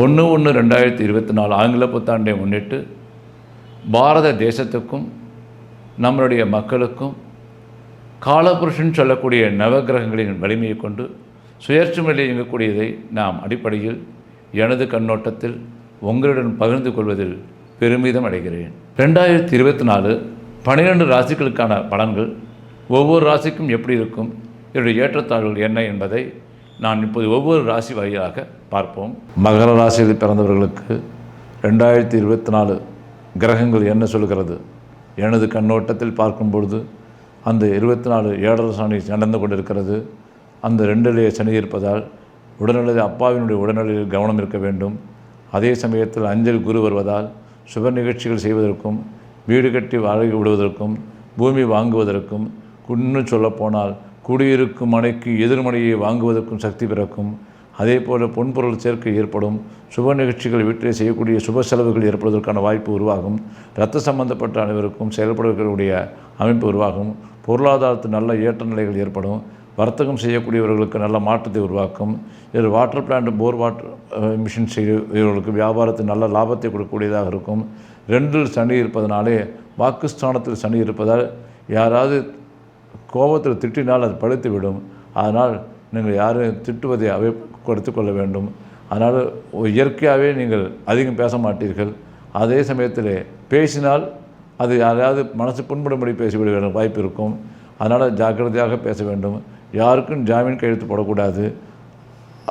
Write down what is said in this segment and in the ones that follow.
ஒன்று ஒன்று ரெண்டாயிரத்தி இருபத்தி நாலு ஆங்கில புத்தாண்டை முன்னிட்டு பாரத தேசத்துக்கும் நம்மளுடைய மக்களுக்கும் காலபுருஷன் சொல்லக்கூடிய நவகிரகங்களின் வலிமையை கொண்டு சுயேட்சமையில் இயங்கக்கூடியதை நாம் அடிப்படையில் எனது கண்ணோட்டத்தில் உங்களுடன் பகிர்ந்து கொள்வதில் பெருமிதம் அடைகிறேன். ரெண்டாயிரத்தி இருபத்தி நாலு பன்னிரெண்டு ராசிகளுக்கான பலன்கள் ஒவ்வொரு ராசிக்கும் எப்படி இருக்கும்? இதனுடைய ஏற்றத்தாழ்வுகள் என்ன என்பதை நான் இப்போது ஒவ்வொரு ராசி வாரியாக பார்ப்போம். மகர ராசியில் பிறந்தவர்களுக்கு ரெண்டாயிரத்தி இருபத்தி நாலு கிரகங்கள் என்ன சொல்கிறது? எனது கண்ணோட்டத்தில் பார்க்கும் பொழுது அந்த இருபத்தி நாலு ஏழரை சனி நடந்து கொண்டிருக்கிறது. அந்த ரெண்டிலேயே சனி இருப்பதால் உடல்நிலை அப்பாவினுடைய உடல்நிலையில் கவனம் இருக்க வேண்டும். அதே சமயத்தில் அஞ்சல் குரு வருவதால் சுப நிகழ்ச்சிகள் செய்வதற்கும் வீடு கட்டி வாடகை விடுவதற்கும் பூமி வாங்குவதற்கும் இன்னும் சொல்லப்போனால் குடியிருக்கும் மனைக்கு எதிர்மனையை வாங்குவதற்கும் சக்தி பிறக்கும். அதே போல் பொன்பொருள் சேர்க்கை ஏற்படும். சுப நிகழ்ச்சிகள் வீட்டிலே செய்யக்கூடிய சுப செலவுகள் ஏற்படுவதற்கான வாய்ப்பு உருவாகும். இரத்த சம்பந்தப்பட்ட அனைவருக்கும் செயல்படக்கூடிய அமைப்பு உருவாகும். பொருளாதாரத்தில் நல்ல ஏற்ற நிலைகள் ஏற்படும். வர்த்தகம் செய்யக்கூடியவர்களுக்கு நல்ல மாற்றத்தை உருவாக்கும். இதில் water plant bore water machine செய்யவர்களுக்கு வியாபாரத்தில் நல்ல லாபத்தை கொடுக்கக்கூடியதாக இருக்கும். ரெண்டில் சனி இருப்பதனாலே வாக்குஸ்தானத்தில் சனி இருப்பதால் யாராவது கோபத்தில் திட்டினால் அது படுத்து விடும் அதனால் நீங்கள் யாரும் திட்டுவதை அவை கொடுத்து கொள்ள வேண்டும். அதனால் இயற்கையாகவே நீங்கள் அதிகம் பேச மாட்டீர்கள். அதே சமயத்தில் பேசினால் அது யாராவது மனசு புண்படும்படி பேசிவிட வாய்ப்பு இருக்கும். அதனால் ஜாக்கிரதையாக பேச வேண்டும். யாருக்கும் ஜாமீன் கையெழுத்து போடக்கூடாது.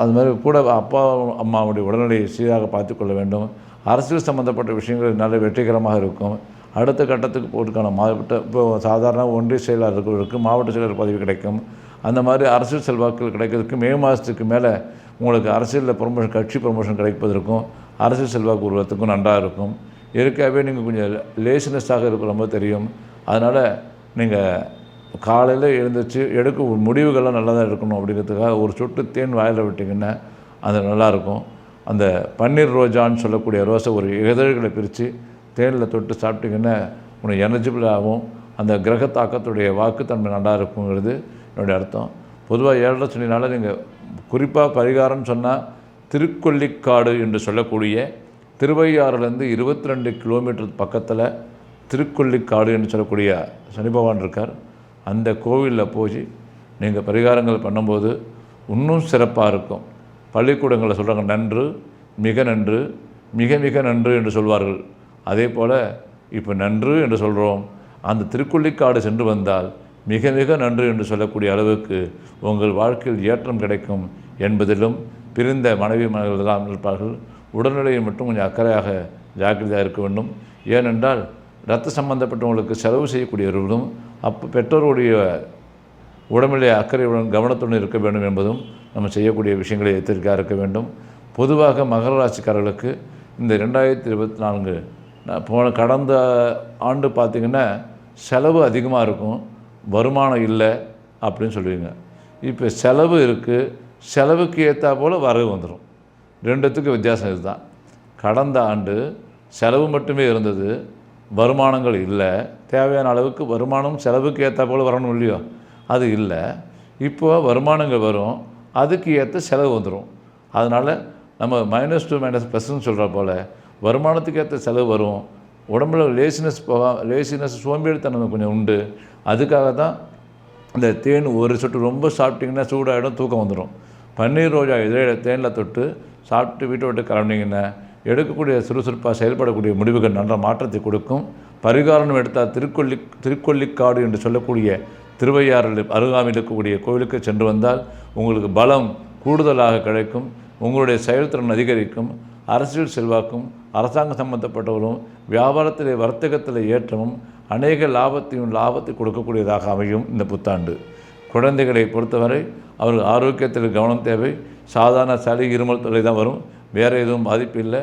அது மாதிரி கூட அப்பா அம்மாவுடைய உடல்நிலையை சீராக பார்த்து கொள்ள வேண்டும். அரசியல் சம்மந்தப்பட்ட விஷயங்கள் நல்ல வெற்றிகரமாக இருக்கும். அடுத்த கட்டத்துக்கு போட்டுக்கான மாவட்ட இப்போ சாதாரண ஒன்றிய செயலாளர்களுக்கு மாவட்ட செயலர் பதவி கிடைக்கும். அந்த மாதிரி அரசியல் செல்வாக்கள் கிடைக்கிறதுக்கு மே மாதத்துக்கு மேலே உங்களுக்கு அரசியலில் ப்ரொமோஷன் கட்சி ப்ரொமோஷன் கிடைப்பதற்கும் அரசியல் செல்வாக்கு உருவத்துக்கும் நன்றாக இருக்கும். இயற்கையாகவே நீங்கள் கொஞ்சம் லேசினஸ்ஸாக இருக்கிற மாதிரி தெரியும். அதனால் நீங்கள் காலையில் எழுந்திரிச்சு எடுக்க முடிவுகள்லாம் நல்லா தான் இருக்கணும் அப்படிங்கிறதுக்காக ஒரு சொட்டு தேன் வாயில் விட்டிங்கன்னா அது நல்லாயிருக்கும் அந்த பன்னீர் ரோஜான்னு சொல்லக்கூடிய ரோஸை ஒரு இதழ்களை பிரித்து தேனில் தொட்டு சாப்பிட்டிங்கன்னா உனக்கு எனர்ஜிபிளாகவும் அந்த கிரக தாக்கத்துடைய வாக்குத்தன்மை நல்லா இருக்குங்கிறது என்னுடைய அர்த்தம். பொதுவாக ஏழரை சனினால நீங்கள் குறிப்பாக பரிகாரம்னு சொன்னால் திருக்கொல்லிக்காடு என்று சொல்லக்கூடிய திருவையாறுலேருந்து இருபத்தி ரெண்டு கிலோமீட்டர் பக்கத்தில் திருக்கொல்லிக்காடு என்று சொல்லக்கூடிய சனி பகவான் இருக்கார். அந்த கோவிலில் போய் நீங்கள் பரிகாரங்கள் பண்ணும்போது இன்னும் சிறப்பாக இருக்கும். பள்ளிக்கூடங்களில் சொல்கிறாங்க நன்று மிக நன்று மிக மிக நன்று என்று சொல்வார்கள். அதே போல் இப்போ நன்று என்று சொல்கிறோம் அந்த திருக்கொள்ளிக்காடு சென்று வந்தால் மிக மிக நன்று என்று சொல்லக்கூடிய அளவுக்கு உங்கள் வாழ்க்கையில் ஏற்றம் கிடைக்கும் என்பதிலும் பிரிந்த மனைவி மனைவிகளெல்லாம் இருப்பார்கள். உடல்நிலையை மட்டும் கொஞ்சம் அக்கறையாக ஜாக்கிரதையாக இருக்க வேண்டும். ஏனென்றால் ரத்த சம்பந்தப்பட்டவங்களுக்கு செலவு செய்யக்கூடியவர்களும் அப்போ பெற்றோருடைய உடம்பிலே அக்கறையுடன் கவனத்துடன் இருக்க வேண்டும் என்பதும் நம்ம செய்யக்கூடிய விஷயங்களை எச்சரிக்கையாக இருக்க வேண்டும். பொதுவாக மகர ராசிக்காரர்களுக்கு இந்த ரெண்டாயிரத்தி இருபத்தி நான்கு போன கடந்த ஆண்டு பார்த்திங்கன்னா செலவு அதிகமாக இருக்கும். வருமானம் இல்லை அப்படின்னு சொல்லுவீங்க. இப்போ செலவு இருக்குது செலவுக்கு ஏற்றா போல் வரவு வந்துடும் ரெண்டுத்துக்கு வித்தியாசம் இதுதான். கடந்த ஆண்டு செலவு மட்டுமே இருந்தது. வருமானங்கள் இல்லை. தேவையான அளவுக்கு வருமானம் செலவுக்கு ஏற்றா போல் வரணும் இல்லையோ? அது இல்லை. இப்போ வருமானங்கள் வரும். அதுக்கு ஏற்ற செலவு வந்துடும் அதனால் நம்ம மைனஸ் டூ மைனஸ் ப்ளஸ்ன்னு சொல்கிற போல் வருமானத்துக்கு ஏற்ற செலவு வரும். உடம்புல லேசினஸ் போக லேசினஸ் சோம்பேறித்தனம் கொஞ்சம் உண்டு. அதுக்காக தான் இந்த தேன் ஒரு சொட்டு ரொம்ப சாப்பிட்டிங்கன்னா சூடாகிடும் தூக்கம் வந்துடும் பன்னீர் ரோஜா இதழ தேனில் தொட்டு சாப்பிட்டு வீட்டை விட்டு கிளம்பினீங்கன்னா எடுக்கக்கூடிய சுறுசுறுப்பாக செயல்படக்கூடிய முடிவுகள் நல்ல மாற்றத்தை கொடுக்கும். பரிகாரம் எடுத்தால் திருக்கொல்லி திருக்கொல்லிக்காடு என்று சொல்லக்கூடிய திருவையாறில் அருகாமையில் இருக்கக்கூடிய கோவிலுக்கு சென்று வந்தால் உங்களுக்கு பலம் கூடுதலாக கிடைக்கும். உங்களுடைய செயல்திறன் அதிகரிக்கும். அரசியல் செல்வாக்கும் அரசாங்கம் சம்பந்தப்பட்டவரும் வியாபாரத்தில் வர்த்தகத்தில் ஏற்றமும் அநேக லாபத்தையும் லாபத்தை கொடுக்கக்கூடியதாக அமையும் இந்த புத்தாண்டு. குழந்தைகளை பொறுத்தவரை அவர்கள் ஆரோக்கியத்தில் கவனம் தேவை. சாதாரண சளி இருமல் தொலை தான் வரும். வேறு எதுவும் பாதிப்பு இல்லை.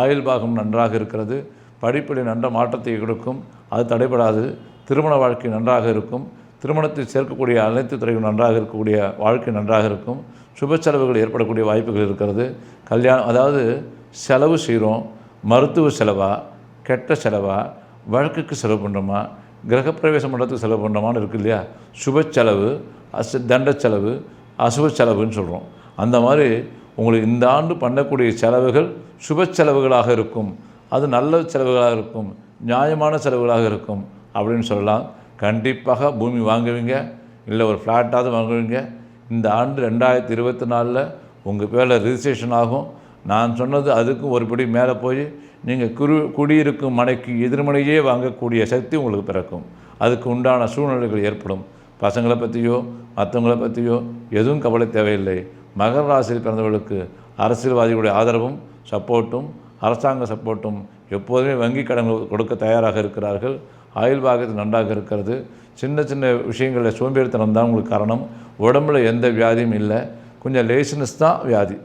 ஆயுள் பாகம் நன்றாக இருக்கிறது. படிப்பில் நல்ல மாற்றத்தை கொடுக்கும். அது தடைபடாது. திருமண வாழ்க்கை நன்றாக இருக்கும். திருமணத்தில் சேர்க்கக்கூடிய அனைத்து துறையும் நன்றாக இருக்கக்கூடிய வாழ்க்கை நன்றாக இருக்கும். சுப செலவுகள் ஏற்படக்கூடிய வாய்ப்புகள் இருக்கிறது. கல்யாணம் அதாவது செலவு செய்கிறோம் மருத்துவ செலவா கெட்ட செலவா வழக்குக்கு செலவு பண்ணுறோமா கிரகப்பிரவேசம் பண்ணுறதுக்கு செலவு பண்ணுறோமான்னு இருக்கு இல்லையா? சுப செலவு அசு தண்ட செலவு அசுப செலவுன்னு சொல்கிறோம் அந்த மாதிரி உங்களுக்கு இந்த ஆண்டு பண்ணக்கூடிய செலவுகள் சுப செலவுகளாக இருக்கும். அது நல்ல செலவுகளாக இருக்கும். நியாயமான செலவுகளாக இருக்கும் அப்படின்னு சொல்லலாம். கண்டிப்பாக பூமி வாங்குவீங்க. இல்லை ஒரு ஃப்ளாட்டாவது வாங்குவீங்க. இந்த ஆண்டு ரெண்டாயிரத்தி இருபத்தி நாலில் உங்கள் பேரில் ரிஜிஸ்ட்ரேஷன் ஆகும். நான் சொன்னது அதுக்கும் ஒருபடி மேலே போய் நீங்கள் குரு குடியிருக்கும் மனைக்கு எதிர்மனையே வாங்கக்கூடிய சக்தி உங்களுக்கு பிறக்கும். அதுக்கு உண்டான சூழ்நிலைகள் ஏற்படும். பசங்களை பற்றியோ மற்றவங்களை பற்றியோ எதுவும் கவலை தேவையில்லை. மகர ராசியில் பிறந்தவர்களுக்கு அரசியல்வாதிகளுடைய ஆதரவும் சப்போர்ட்டும் அரசாங்க சப்போர்ட்டும் எப்போதுமே வங்கி கடன் கொடுக்க தயாராக இருக்கிறார்கள். ஆயுள் பாகத்தில் நன்றாக இருக்கிறது. சின்ன சின்ன விஷயங்களில் சோம்பேறித்தனம் தான் உங்களுக்கு காரணம். உடம்புல எந்த வியாதியும் இல்லை. கொஞ்சம் லேசினஸ் தான் வியாதி.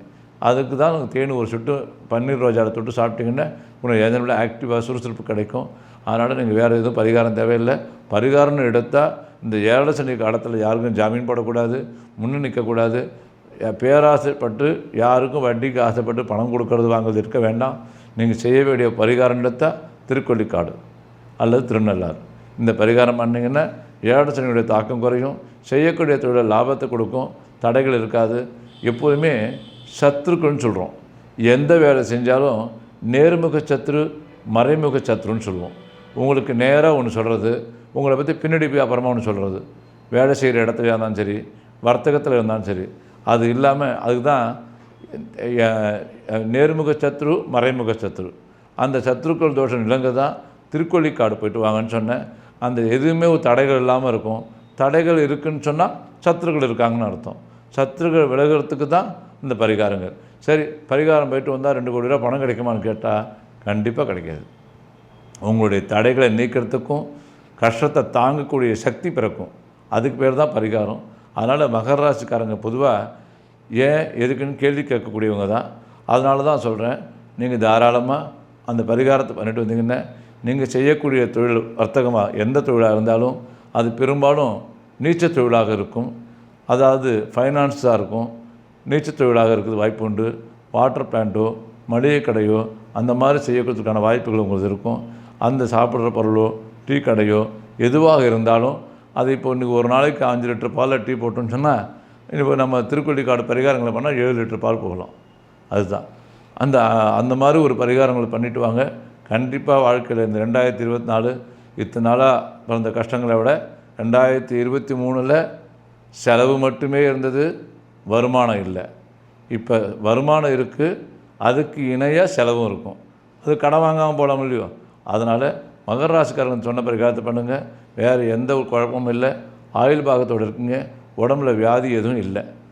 அதுக்கு தான் உங்களுக்கு தேனி ஒரு சுட்டு பன்னீர் ரோஜாவை தொட்டு சாப்பிட்டிங்கன்னா உங்களுக்கு எதனால் ஆக்டிவாக சுறுசுறுப்பு கிடைக்கும். அதனால் நீங்கள் வேறு எதுவும் பரிகாரம் தேவையில்லை. பரிகாரம்னு எடுத்தால் இந்த ஏழரை சனி காலத்தில் யாருக்கும் ஜாமீன் போடக்கூடாது முன்னே நிற்கக்கூடாது பேராசைப்பட்டு யாருக்கும் வட்டிக்கு ஆசைப்பட்டு பணம் கொடுக்கறது வாங்குறது இருக்க வேண்டாம். நீங்கள் செய்ய வேண்டிய பரிகாரம் எடுத்தால் திருக்கொள்ளிக்காடு அல்லது திருநள்ளாறு. இந்த பரிகாரம் பண்ணிங்கன்னா ஏழரை சனியுடைய தாக்கம் குறையும். செய்யக்கூடிய தொழில் லாபத்தை கொடுக்கும். தடைகள் இருக்காது. எப்போதுமே சத்ருக்கள்னு சொல்கிறோம் எந்த வேலை செஞ்சாலும் நேர்முக சத்ரு மறைமுக சத்ருன்னு சொல்லுவோம். உங்களுக்கு நேராக ஒன்று சொல்கிறது உங்களை பற்றி பின்னாடி போய் அப்புறமா ஒன்று சொல்கிறது வேலை செய்கிற இடத்துல இருந்தாலும் சரி வர்த்தகத்தில் இருந்தாலும் சரி அது இல்லாமல் அதுக்கு தான் நேர்முக சத்ரு மறைமுக சத்ரு. அந்த சத்ருக்கள் தோஷம் நிலங்க தான் திருக்கொள்ளிக்காடு போயிட்டு வாங்கன்னு சொன்னேன். அந்த எதுவுமே ஒரு தடைகள் இல்லாமல் இருக்கும். தடைகள் இருக்குதுன்னு சொன்னால் சத்துருக்கள் இருக்காங்கன்னு அர்த்தம். சத்துருக்கள் விலகிறதுக்கு தான் இந்த பரிகாரங்கள். சரி பரிகாரம் போயிட்டு வந்தால் ரெண்டு கோடி ரூபா பணம் கிடைக்குமான்னு கேட்டால் கண்டிப்பாக கிடைக்காது. உங்களுடைய தடைகளை நீக்கிறதுக்கும் கஷ்டத்தை தாங்கக்கூடிய சக்தி பிறக்கும். அதுக்கு பேர் தான் பரிகாரம். அதனால் மகர ராசிக்காரங்க பொதுவாக ஏன் எதுக்குன்னு கேள்வி கேட்கக்கூடியவங்க தான். அதனால தான் சொல்கிறேன் நீங்கள் தாராளமாக அந்த பரிகாரத்தை பண்ணிட்டு வந்தீங்கன்னா நீங்கள் செய்யக்கூடிய தொழில் வர்த்தகமாக எந்த தொழிலாக இருந்தாலும் அது பெரும்பாலும் நீச்சல் தொழிலாக இருக்கும். அதாவது ஃபைனான்ஸாக இருக்கும். நீச்சல் தொழிலாக இருக்கிறது வாய்ப்பு உண்டு. வாட்டர் பிளான்ட்டோ மளிகை கடையோ அந்த மாதிரி செய்யறதுக்கான வாய்ப்புகள் உங்களுக்கு இருக்கும். அந்த சாப்பிட்ற பொருளோ டீ கடையோ எதுவாக இருந்தாலும் அது இப்போ இன்றைக்கி ஒரு நாளைக்கு அஞ்சு லிட்டர் பாலில் டீ போட்டோம்னு சொன்னால் இப்போ நம்ம திருக்கொள்ளிக்காடு பரிகாரங்களை பண்ணால் ஏழு லிட்டர் பால் போகலாம். அதுதான். அந்த அந்த மாதிரி ஒரு பரிகாரங்களை பண்ணிட்டு வாங்க. கண்டிப்பாக வாழ்க்கையில் இந்த ரெண்டாயிரத்தி இருபத்தி நாலு இத்தனை நாளாக பிறந்த கஷ்டங்களை விட ரெண்டாயிரத்தி இருபத்தி மூணில் செலவு மட்டுமே இருந்தது. வருமானம் இல்லை. இப்போ வருமானம் இருக்குது அதுக்கு இணையாக செலவும் இருக்கும். அது கடன் வாங்காமல் போட முடியும் அதனால் மகராசிக்காரன் சொன்ன பிரகாரத்தை பண்ணுங்கள் வேறு எந்த ஒரு குழப்பமும் இல்லை. ஆயுள் பாகத்தோடு இருக்குங்க. உடம்புல வியாதி எதுவும் இல்லை.